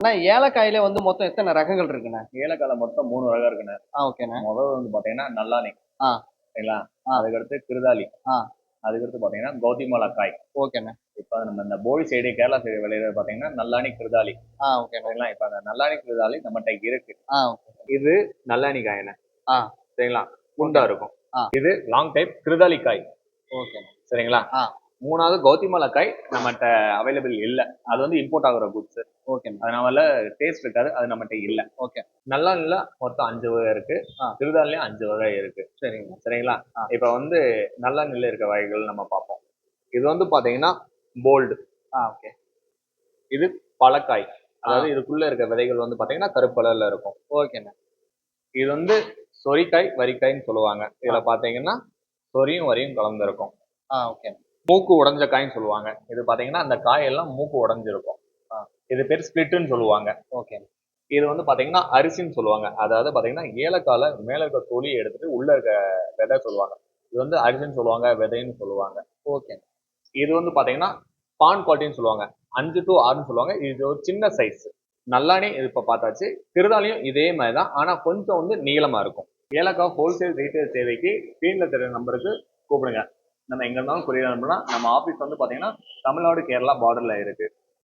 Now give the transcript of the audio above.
ஆனா ஏலக்காயில வந்து மொத்தம் எத்தனை ரகங்கள் இருக்குண்ணே? ஏலக்காயில மொத்தம் மூணு ரகம் இருக்குண்ணே. ஆ ஓகேண்ணே. முதல்ல வந்து பாத்தீங்கன்னா நல்லானி ஆ. சரிங்களா. அதுக்கடுத்து கிருதாலி. ஆ. அதுக்கடுத்து பாத்தீங்கன்னா கௌதிமலா காய் ஓகேண்ணே. இப்ப நம்ம இந்த போடி சைடு கேரளா சைடு விளையிறது பாத்தீங்கன்னா நல்லானி கிருதாலி. ஆ ஓகேண்ணே. சரிங்களா? இப்ப அந்த நல்லானி கிருதாலி நம்மகிட்ட இருக்கு. ஆ இது நல்லானி காயண்ணே ஆ. சரிங்களா? குண்டா இருக்கும். இது லாங் டைப் கிருதாலி காய் ஓகேண்ணே. சரிங்களா? ஆ. மூணாவது கௌதிமலா காய் நம்மகிட்ட அவைலபிள் இல்ல. அது வந்து இம்போர்ட் ஆகுற குட்ஸ் ஓகேண்ணே அதனால டேஸ்ட் இருக்காது அது நம்மகிட்ட இல்ல. ஓகே நல்லானில மொத்தம் அஞ்சு வகை இருக்கு. ஆ. கிருதாலியும் அஞ்சு வகை இருக்கு. சரிங்க. சரிங்களா. இப்ப வந்து நல்ல நெல் இருக்க வகைகள் நம்ம பார்ப்போம். இது வந்து பாத்தீங்கன்னா போல்டு ஆ ஓகே இது பழக்காய். அதாவது இதுக்குள்ள இருக்க விதைகள் வந்து பாத்தீங்கன்னா கருப்பு கலர்ல இருக்கும் ஓகேண்ணே இது வந்து சொரிக்காய் வரிக்காய்ன்னு சொல்லுவாங்க. இதுல பாத்தீங்கன்னா சொரியும் வரியும் கலந்து இருக்கும் ஆ ஓகே மூக்கு உடைஞ்ச காய்ன்னு சொல்லுவாங்க. இது பாத்தீங்கன்னா அந்த காயெல்லாம் மூக்கு உடைஞ்சிருக்கும். இது பேர் ஸ்பிளிட்னு சொல்லுவாங்க. ஓகே. இது வந்து பாத்தீங்கன்னா அரிசின்னு சொல்லுவாங்க. அதாவது பாத்தீங்கன்னா ஏலக்கால மேல இருக்க தொலியை எடுத்துட்டு உள்ள இருக்க விதை சொல்லுவாங்க. இது வந்து அரிசின்னு சொல்லுவாங்க விதைன்னு சொல்லுவாங்க. ஓகே. இது வந்து பாத்தீங்கன்னா பான் குவாலிட்டின்னு சொல்லுவாங்க. அஞ்சு டு ஆறுன்னு சொல்லுவாங்க. இது ஒரு சின்ன சைஸ் நல்லானே இது இப்ப பார்த்தாச்சு. திருதாலையும் இதே மாதிரி தான் ஆனா கொஞ்சம் வந்து நீளமா இருக்கும். ஏலக்காய் ஹோல்சேல் ரீட்டைல் தேவைக்கு ஸ்க்ரீன்ல தெரியுற நம்பருக்கு கூப்பிடுங்க. நம்ம எங்க இருந்தாலும் கொரியர் அனுப்பலாம். நம்ம ஆபீஸ் வந்து பாத்தீங்கன்னா தமிழ்நாடு கேரளா பார்டர்ல இருக்கு.